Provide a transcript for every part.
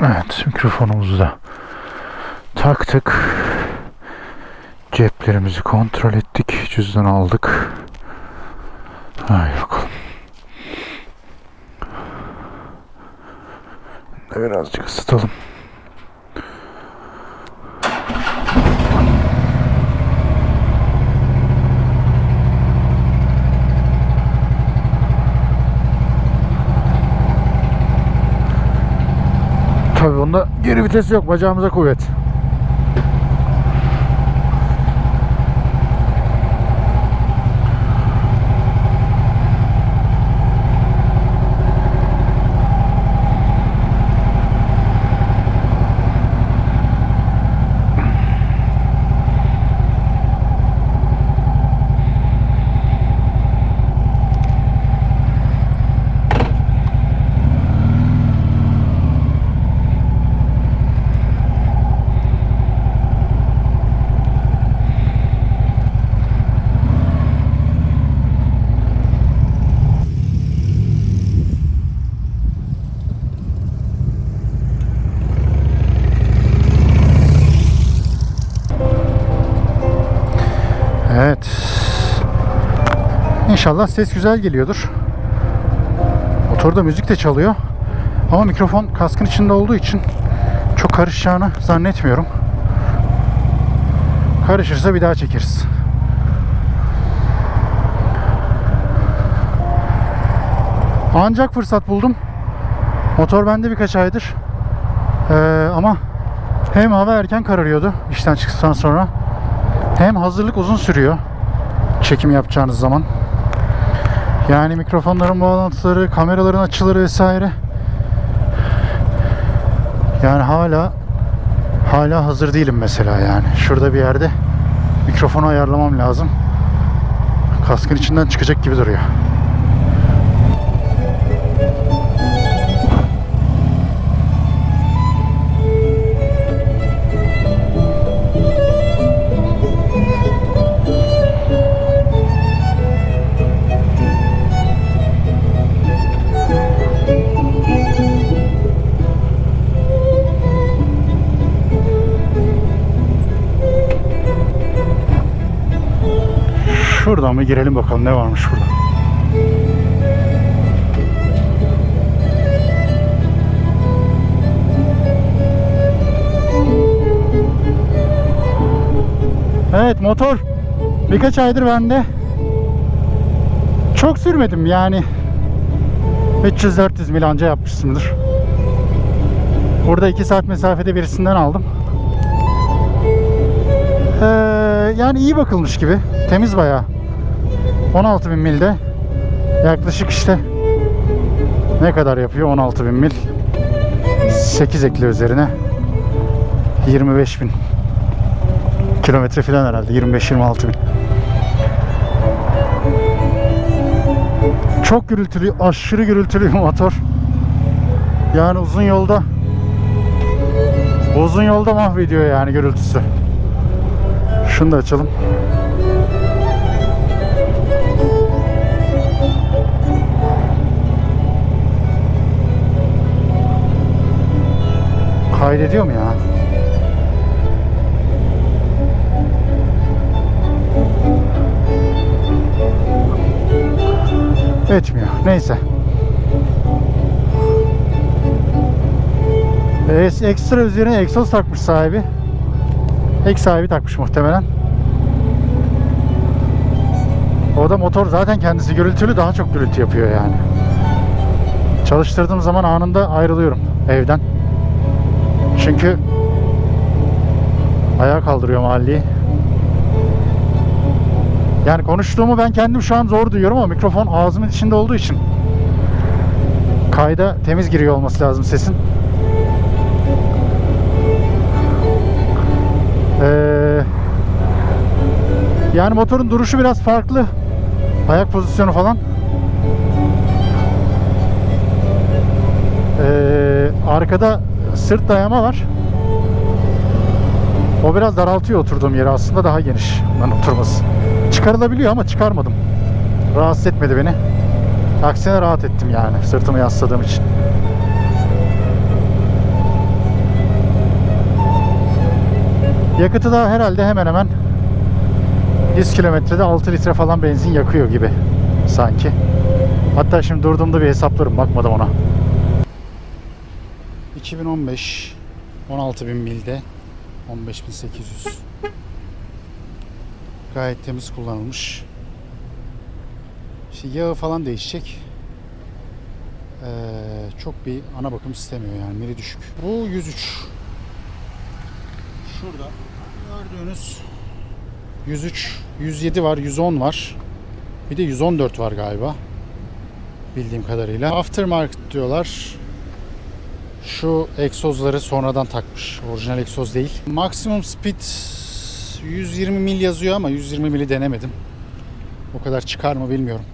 Evet mikrofonumuzu da taktık. Ceplerimizi kontrol ettik. Cüzdan aldık. Haydi bakalım. Birazcık ısıtalım. Tabii bunda geri vites yok. Bacağımıza kuvvet. Evet. İnşallah ses güzel geliyordur. Motorda müzik de çalıyor. Ama mikrofon kaskın içinde olduğu için çok karışacağını zannetmiyorum. Karışırsa bir daha çekeriz. Ancak fırsat buldum. Motor bende birkaç aydır. Ee, ama hem hava erken kararıyordu işten çıktıktan sonra hem hazırlık uzun sürüyor çekim yapacağınız zaman. Yani mikrofonların bağlantıları, kameraların açıları vesaire. Yani hala hala hazır değilim mesela yani. Şurada bir yerde mikrofonu ayarlamam lazım. Kaskın içinden çıkacak gibi duruyor. Şuradan girelim bakalım ne varmış burada. Evet motor birkaç aydır bende. Çok sürmedim yani. 300-400 mil anca yapmışsındır. Burada 2 saat mesafede birisinden aldım. Ee, yani iyi bakılmış gibi. Temiz bayağı. 16 bin milde. Yaklaşık işte ne kadar yapıyor? 16 bin mil. 8 ekli üzerine. 25 bin. Kilometre falan herhalde 25-26 bin. Çok gürültülü aşırı gürültülü bir motor. Yani uzun yolda uzun yolda mahvediyor yani gürültüsü. Şunu da açalım Kaydediyor mu ya? Etmiyor. Neyse. Es- Ekstra üzerine egzoz takmış sahibi. Ek sahibi takmış muhtemelen. O da motor zaten kendisi gürültülü daha çok gürültü yapıyor yani. Çalıştırdığım zaman anında ayrılıyorum evden. Çünkü ayağa kaldırıyor mahalleyi. Yani konuştuğumu ben kendim şu an zor duyuyorum ama mikrofon ağzımın içinde olduğu için kayda temiz giriyor olması lazım sesin. Ee, yani motorun duruşu biraz farklı. Ayak pozisyonu falan. Ee, arkada sırt dayama var. O biraz daraltıyor oturduğum yeri. Aslında daha geniş lan oturması. Çıkarılabiliyor ama çıkarmadım. Rahatsız etmedi beni. Aksine rahat ettim yani sırtımı yasladığım için. Yakıtı da herhalde hemen hemen 100 kilometrede 6 litre falan benzin yakıyor gibi sanki. Hatta şimdi durduğumda bir hesaplarım bakmadım ona. 2015 16.000 milde 15.800 Gayet temiz kullanılmış. İşte yağı falan değişecek. Ee, çok bir ana bakım istemiyor yani mili düşük. Bu 103. Şurada gördüğünüz 103, 107 var, 110 var. Bir de 114 var galiba. Bildiğim kadarıyla. Aftermarket diyorlar. Şu egzozları sonradan takmış. Orijinal egzoz değil. Maximum speed 120 mil yazıyor ama 120 mili denemedim. O kadar çıkar mı bilmiyorum.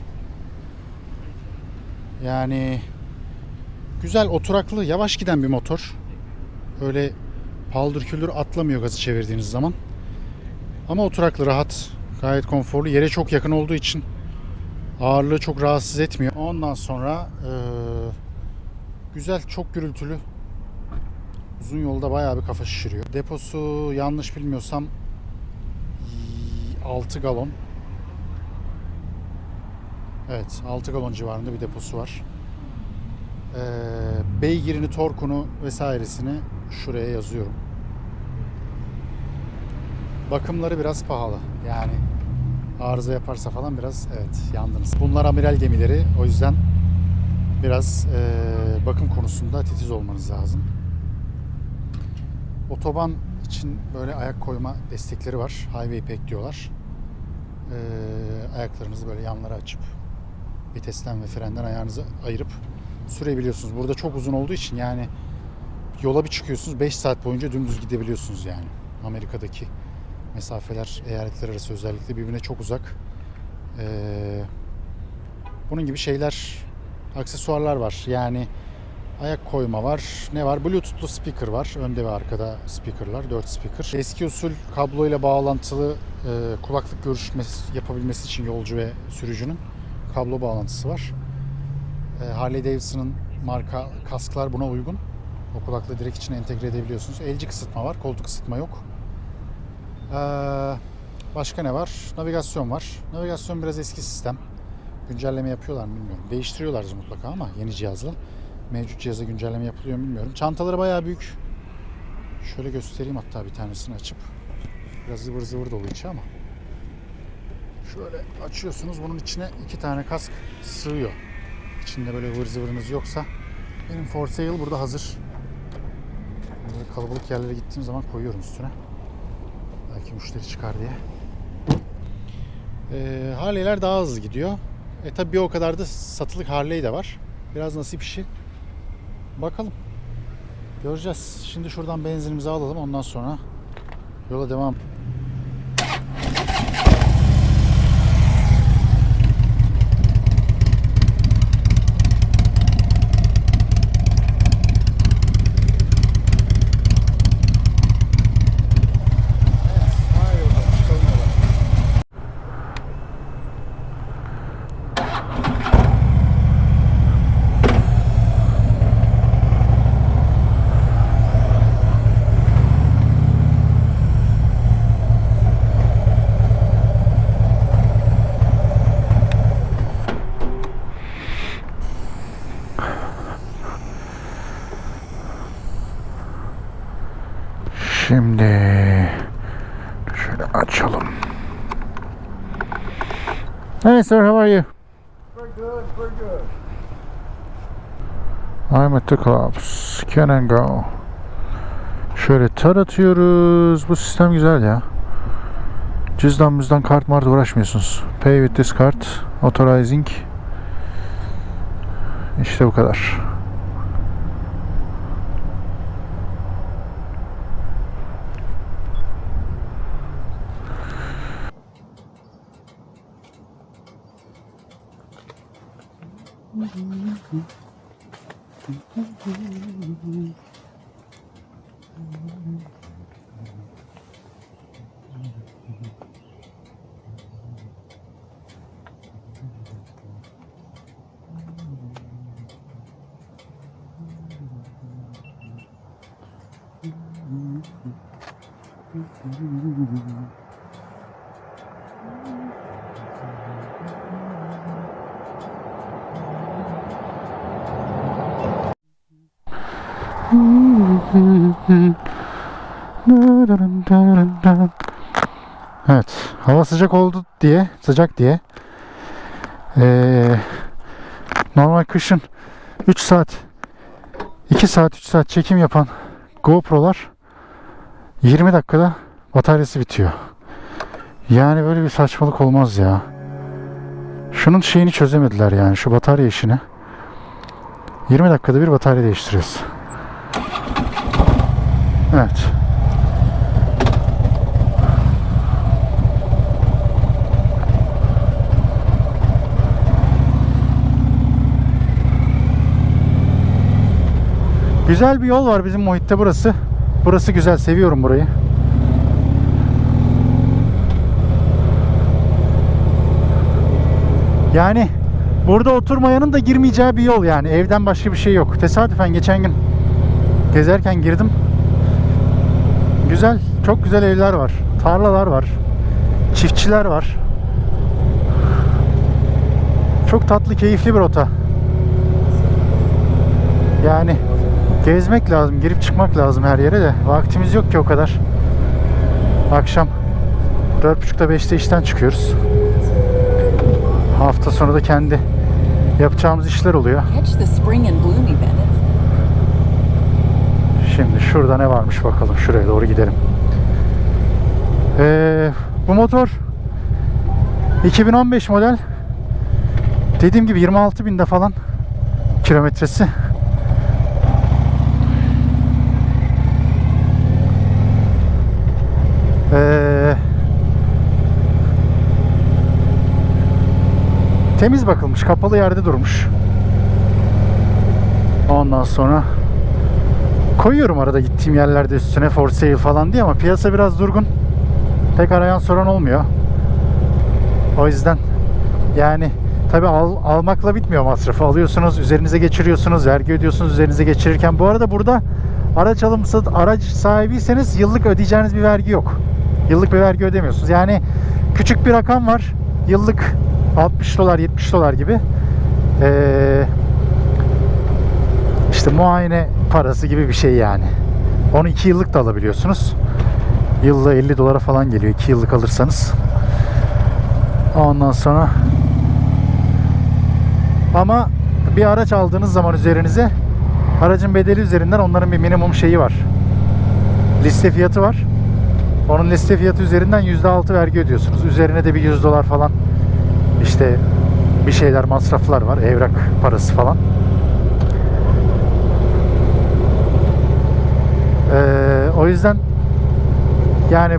Yani güzel oturaklı yavaş giden bir motor. Öyle paldır küldür atlamıyor gazı çevirdiğiniz zaman. Ama oturaklı rahat. Gayet konforlu. Yere çok yakın olduğu için ağırlığı çok rahatsız etmiyor. Ondan sonra eee, güzel çok gürültülü. Uzun yolda bayağı bir kafa şişiriyor. Deposu yanlış bilmiyorsam 6 galon. Evet 6 galon civarında bir deposu var. Ee, beygirini, torkunu vesairesini şuraya yazıyorum. Bakımları biraz pahalı. Yani arıza yaparsa falan biraz evet yandınız. Bunlar amiral gemileri. O yüzden biraz ee, bakım konusunda titiz olmanız lazım. Otoban için böyle ayak koyma destekleri var. Highway pack diyorlar. Ee, ayaklarınızı böyle yanlara açıp vitesten ve frenden ayağınızı ayırıp sürebiliyorsunuz. Burada çok uzun olduğu için yani yola bir çıkıyorsunuz 5 saat boyunca dümdüz gidebiliyorsunuz yani. Amerika'daki mesafeler eyaletler arası özellikle birbirine çok uzak. Ee, bunun gibi şeyler aksesuarlar var. Yani ayak koyma var. Ne var? Bluetooth'lu speaker var. Önde ve arkada speakerlar. 4 speaker. Eski usul kabloyla bağlantılı e, kulaklık görüşmesi yapabilmesi için yolcu ve sürücünün kablo bağlantısı var. E, Harley Davidson'ın marka kasklar buna uygun. O kulaklığı direkt içine entegre edebiliyorsunuz. Elci kısıtma var. Koltuk ısıtma yok. Ee, başka ne var? Navigasyon var. Navigasyon biraz eski sistem. Güncelleme yapıyorlar mı bilmiyorum. Değiştiriyorlar mutlaka ama yeni cihazla. Mevcut cihaza güncelleme yapılıyor mu bilmiyorum. Çantaları bayağı büyük. Şöyle göstereyim hatta bir tanesini açıp. Biraz zıvır zıvır dolu içi ama. Şöyle açıyorsunuz. Bunun içine iki tane kask sığıyor. İçinde böyle ıvır zıvırınız yoksa. Benim for sale burada hazır. Böyle kalabalık yerlere gittiğim zaman koyuyorum üstüne. Belki müşteri çıkar diye. Ee, Harley'ler daha hızlı gidiyor. E tabi bir o kadar da satılık Harley de var. Biraz nasip işi. Bakalım. Göreceğiz. Şimdi şuradan benzinimizi alalım ondan sonra yola devam. Evet, haydi bakalım, çıkalım yola. Şimdi şöyle açalım. Hey sir, how are you? Very good, very good. I'm at the clubs. Can and go. Şöyle tar atıyoruz. Bu sistem güzel ya. Cüzdan müzdan kart mart uğraşmıyorsunuz. Pay with this card. Authorizing. İşte bu kadar. 嗯。Evet, hava sıcak oldu diye, sıcak diye. Ee, normal kışın 3 saat, 2 saat, 3 saat çekim yapan GoPro'lar 20 dakikada bataryası bitiyor. Yani böyle bir saçmalık olmaz ya. Şunun şeyini çözemediler yani şu batarya işini. 20 dakikada bir batarya değiştiriyoruz. Evet. Güzel bir yol var bizim muhitte burası. Burası güzel, seviyorum burayı. Yani burada oturmayanın da girmeyeceği bir yol yani. Evden başka bir şey yok. Tesadüfen geçen gün gezerken girdim. Güzel, çok güzel evler var. Tarlalar var. Çiftçiler var. Çok tatlı, keyifli bir rota. Yani gezmek lazım, girip çıkmak lazım her yere de. Vaktimiz yok ki o kadar. Akşam 4.30'da 5'te işten çıkıyoruz. Hafta sonu da kendi yapacağımız işler oluyor. Catch the spring and bloom event. Şimdi şurada ne varmış bakalım. Şuraya doğru gidelim. Ee, bu motor 2015 model. Dediğim gibi 26 binde falan kilometresi. Ee, temiz bakılmış. Kapalı yerde durmuş. Ondan sonra koyuyorum arada gittiğim yerlerde üstüne for sale falan diye ama piyasa biraz durgun. Pek arayan soran olmuyor. O yüzden yani tabi al, almakla bitmiyor masrafı. Alıyorsunuz, üzerinize geçiriyorsunuz, vergi ödüyorsunuz üzerinize geçirirken. Bu arada burada araç alımsı araç sahibiyseniz yıllık ödeyeceğiniz bir vergi yok. Yıllık bir vergi ödemiyorsunuz. Yani küçük bir rakam var. Yıllık 60 dolar, 70 dolar gibi. Eee işte muayene parası gibi bir şey yani. Onu 2 yıllık da alabiliyorsunuz. Yılda 50 dolara falan geliyor 2 yıllık alırsanız. Ondan sonra ama bir araç aldığınız zaman üzerinize aracın bedeli üzerinden onların bir minimum şeyi var. Liste fiyatı var. Onun liste fiyatı üzerinden %6 vergi ödüyorsunuz. Üzerine de bir 100 dolar falan işte bir şeyler masraflar var. Evrak parası falan. Ee, o yüzden yani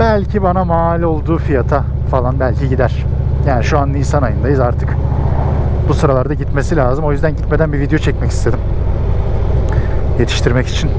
belki bana mal olduğu fiyata falan belki gider. Yani şu an Nisan ayındayız artık. Bu sıralarda gitmesi lazım. O yüzden gitmeden bir video çekmek istedim. Yetiştirmek için.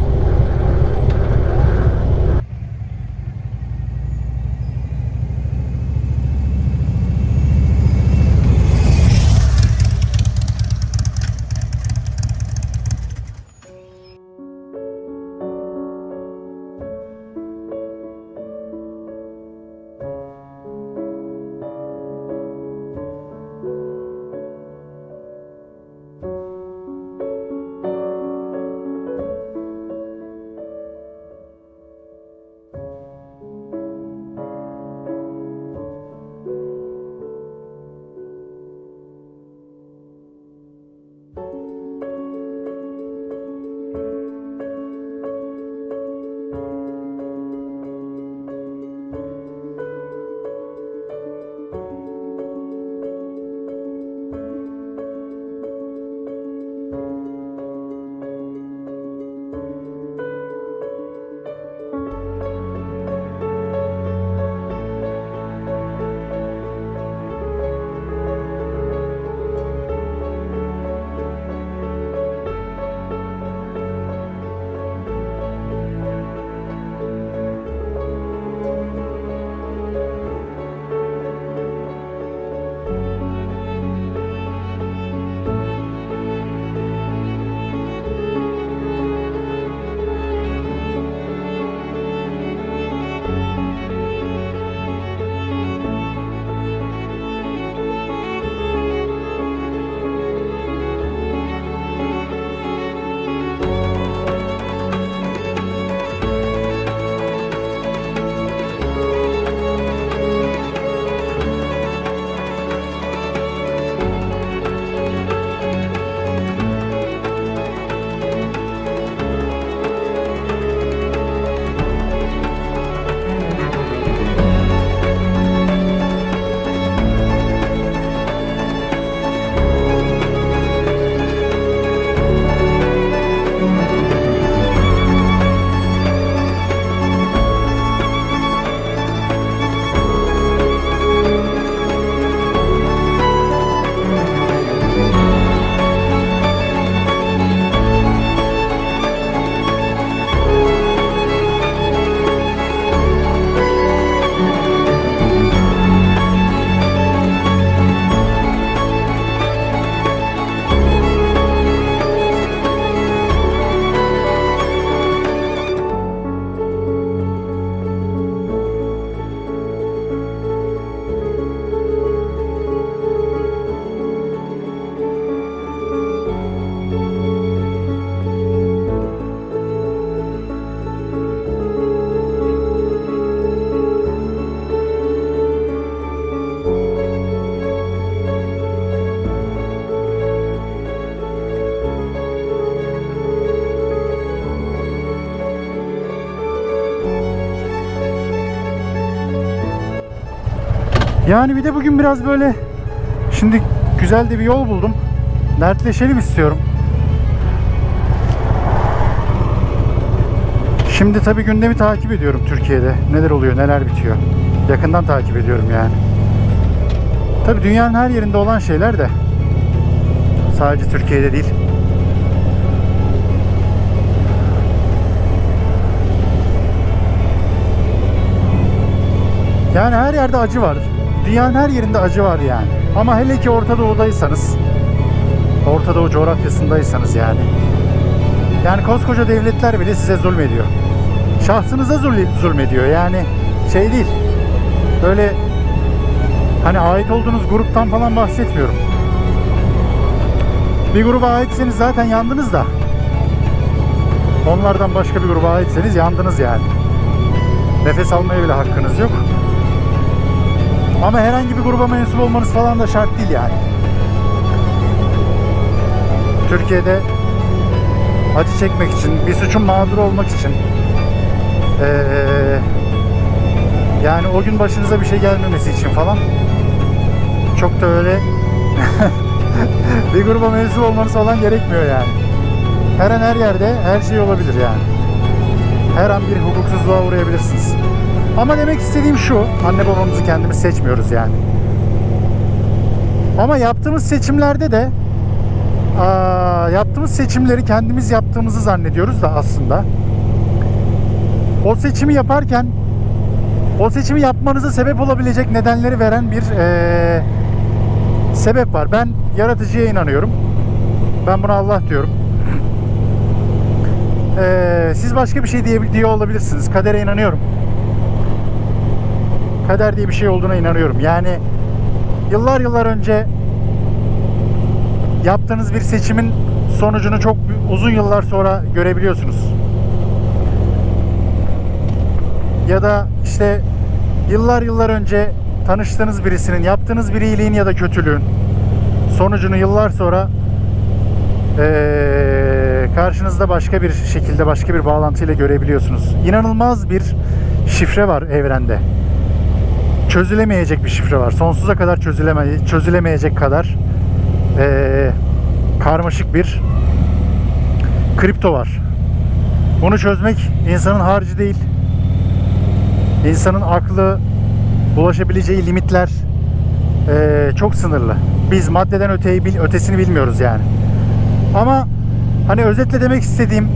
Yani bir de bugün biraz böyle şimdi güzel de bir yol buldum. Dertleşelim istiyorum. Şimdi tabii gündemi takip ediyorum Türkiye'de. Neler oluyor, neler bitiyor. Yakından takip ediyorum yani. Tabii dünyanın her yerinde olan şeyler de. Sadece Türkiye'de değil. Yani her yerde acı var. Dünyanın her yerinde acı var yani. Ama hele ki Orta Doğu'daysanız, Orta Doğu coğrafyasındaysanız yani. Yani koskoca devletler bile size zulmediyor. Şahsınıza zulm- zulmediyor. Yani şey değil. Böyle hani ait olduğunuz gruptan falan bahsetmiyorum. Bir gruba aitseniz zaten yandınız da. Onlardan başka bir gruba aitseniz yandınız yani. Nefes almaya bile hakkınız yok. Ama herhangi bir gruba mensup olmanız falan da şart değil yani. Türkiye'de acı çekmek için, bir suçun mağduru olmak için eee, yani o gün başınıza bir şey gelmemesi için falan çok da öyle bir gruba mensup olmanız falan gerekmiyor yani. Her an her yerde her şey olabilir yani. Her an bir hukuksuzluğa uğrayabilirsiniz. Ama demek istediğim şu, anne babamızı kendimiz seçmiyoruz yani. Ama yaptığımız seçimlerde de aa, yaptığımız seçimleri kendimiz yaptığımızı zannediyoruz da aslında. O seçimi yaparken o seçimi yapmanıza sebep olabilecek nedenleri veren bir eee, sebep var. Ben yaratıcıya inanıyorum. Ben buna Allah diyorum. Eee, siz başka bir şey diye, diye olabilirsiniz. Kadere inanıyorum. Kader diye bir şey olduğuna inanıyorum. Yani yıllar yıllar önce yaptığınız bir seçimin sonucunu çok uzun yıllar sonra görebiliyorsunuz. Ya da işte yıllar yıllar önce tanıştığınız birisinin yaptığınız bir iyiliğin ya da kötülüğün sonucunu yıllar sonra eee, karşınızda başka bir şekilde başka bir bağlantıyla görebiliyorsunuz. İnanılmaz bir şifre var evrende. Çözülemeyecek bir şifre var. Sonsuza kadar çözüleme, çözülemeyecek kadar eee, karmaşık bir kripto var. Bunu çözmek insanın harcı değil. İnsanın aklı ulaşabileceği limitler eee, çok sınırlı. Biz maddeden öteyi ötesini bilmiyoruz yani. Ama hani özetle demek istediğim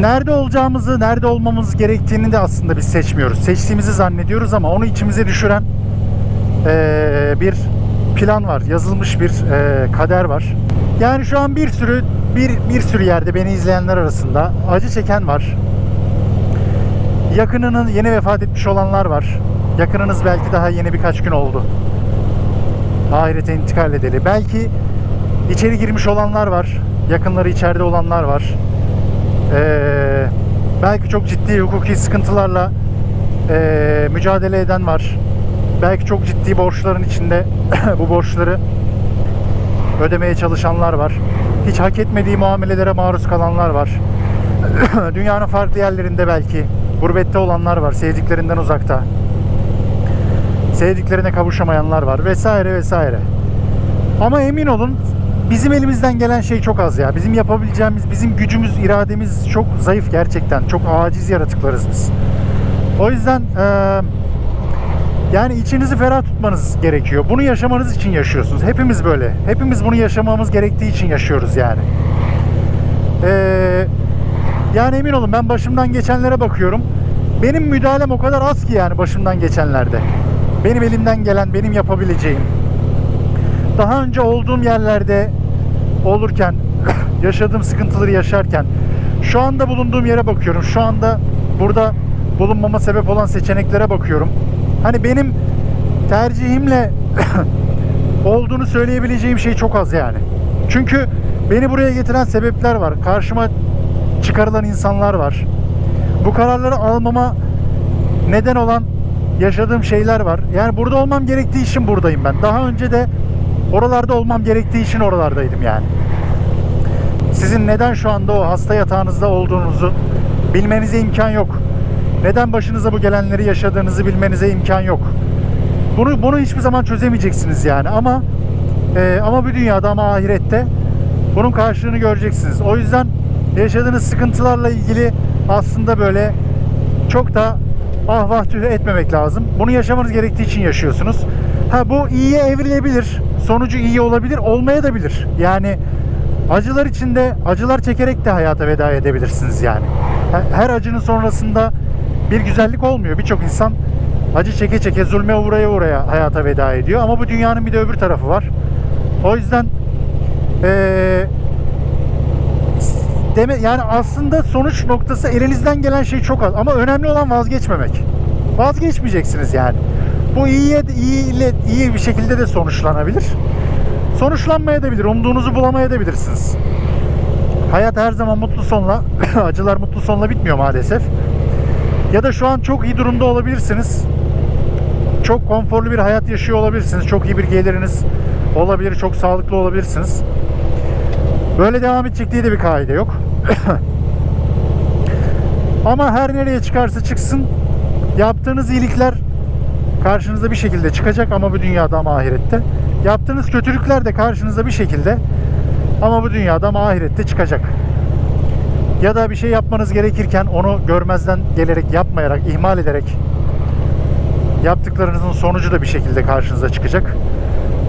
nerede olacağımızı, nerede olmamız gerektiğini de aslında biz seçmiyoruz. Seçtiğimizi zannediyoruz ama onu içimize düşüren eee, bir plan var. Yazılmış bir eee, kader var. Yani şu an bir sürü bir bir sürü yerde beni izleyenler arasında acı çeken var. Yakınının yeni vefat etmiş olanlar var. Yakınınız belki daha yeni birkaç gün oldu. Ahirete intikal edeli. Belki içeri girmiş olanlar var. Yakınları içeride olanlar var. Ee, belki çok ciddi hukuki sıkıntılarla ee, mücadele eden var. Belki çok ciddi borçların içinde bu borçları ödemeye çalışanlar var. Hiç hak etmediği muamelelere maruz kalanlar var. Dünyanın farklı yerlerinde belki gurbette olanlar var, sevdiklerinden uzakta. Sevdiklerine kavuşamayanlar var vesaire vesaire. Ama emin olun bizim elimizden gelen şey çok az ya. Bizim yapabileceğimiz, bizim gücümüz, irademiz çok zayıf gerçekten. Çok aciz yaratıklarız biz. O yüzden eee, yani içinizi ferah tutmanız gerekiyor. Bunu yaşamanız için yaşıyorsunuz. Hepimiz böyle. Hepimiz bunu yaşamamız gerektiği için yaşıyoruz yani. Eee yani emin olun ben başımdan geçenlere bakıyorum. Benim müdahalem o kadar az ki yani başımdan geçenlerde. Benim elimden gelen, benim yapabileceğim. Daha önce olduğum yerlerde olurken, yaşadığım sıkıntıları yaşarken, şu anda bulunduğum yere bakıyorum. Şu anda burada bulunmama sebep olan seçeneklere bakıyorum. Hani benim tercihimle olduğunu söyleyebileceğim şey çok az yani. Çünkü beni buraya getiren sebepler var. Karşıma çıkarılan insanlar var. Bu kararları almama neden olan yaşadığım şeyler var. Yani burada olmam gerektiği için buradayım ben. Daha önce de oralarda olmam gerektiği için oralardaydım yani. Sizin neden şu anda o hasta yatağınızda olduğunuzu bilmenize imkan yok. Neden başınıza bu gelenleri yaşadığınızı bilmenize imkan yok. Bunu bunu hiçbir zaman çözemeyeceksiniz yani ama e, ama bu dünyada ama ahirette bunun karşılığını göreceksiniz. O yüzden yaşadığınız sıkıntılarla ilgili aslında böyle çok da ah vah tüh etmemek lazım. Bunu yaşamanız gerektiği için yaşıyorsunuz. Ha bu iyiye evrilebilir. Sonucu iyi olabilir, olmaya da bilir. Yani acılar içinde acılar çekerek de hayata veda edebilirsiniz yani. Her acının sonrasında bir güzellik olmuyor. Birçok insan acı çeke çeke zulme uğraya uğraya hayata veda ediyor. Ama bu dünyanın bir de öbür tarafı var. O yüzden eee deme yani aslında sonuç noktası elinizden gelen şey çok az ama önemli olan vazgeçmemek. Vazgeçmeyeceksiniz yani. Bu iyiye iyi ile iyi bir şekilde de sonuçlanabilir. Sonuçlanmayabilir. Umduğunuzu bulamayabilirsiniz. Hayat her zaman mutlu sonla, acılar mutlu sonla bitmiyor maalesef. Ya da şu an çok iyi durumda olabilirsiniz. Çok konforlu bir hayat yaşıyor olabilirsiniz. Çok iyi bir geliriniz olabilir. Çok sağlıklı olabilirsiniz. Böyle devam edecek diye de bir kaide yok. Ama her nereye çıkarsa çıksın yaptığınız iyilikler karşınıza bir şekilde çıkacak ama bu dünyada ama ahirette. Yaptığınız kötülükler de karşınıza bir şekilde ama bu dünyada ama ahirette çıkacak. Ya da bir şey yapmanız gerekirken onu görmezden gelerek, yapmayarak, ihmal ederek yaptıklarınızın sonucu da bir şekilde karşınıza çıkacak.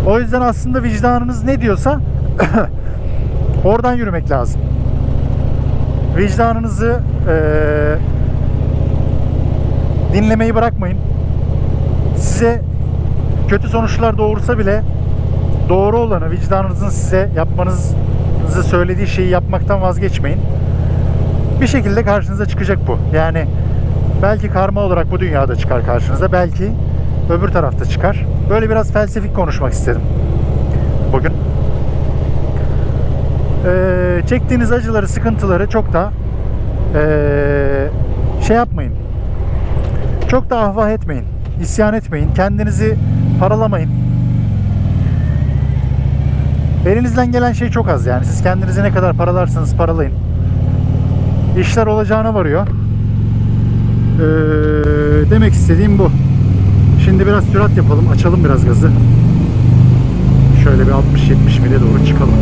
O yüzden aslında vicdanınız ne diyorsa oradan yürümek lazım. Vicdanınızı eee, dinlemeyi bırakmayın. Size kötü sonuçlar doğursa bile doğru olanı vicdanınızın size yapmanızı söylediği şeyi yapmaktan vazgeçmeyin. Bir şekilde karşınıza çıkacak bu. Yani belki karma olarak bu dünyada çıkar karşınıza, belki öbür tarafta çıkar. Böyle biraz felsefik konuşmak istedim bugün. Ee, çektiğiniz acıları, sıkıntıları çok da ee, şey yapmayın. Çok da ahvah etmeyin. İsyan etmeyin. Kendinizi paralamayın. Elinizden gelen şey çok az yani. Siz kendinizi ne kadar paralarsanız paralayın. İşler olacağına varıyor. Ee, demek istediğim bu. Şimdi biraz sürat yapalım. Açalım biraz gazı. Şöyle bir 60-70 mile doğru çıkalım.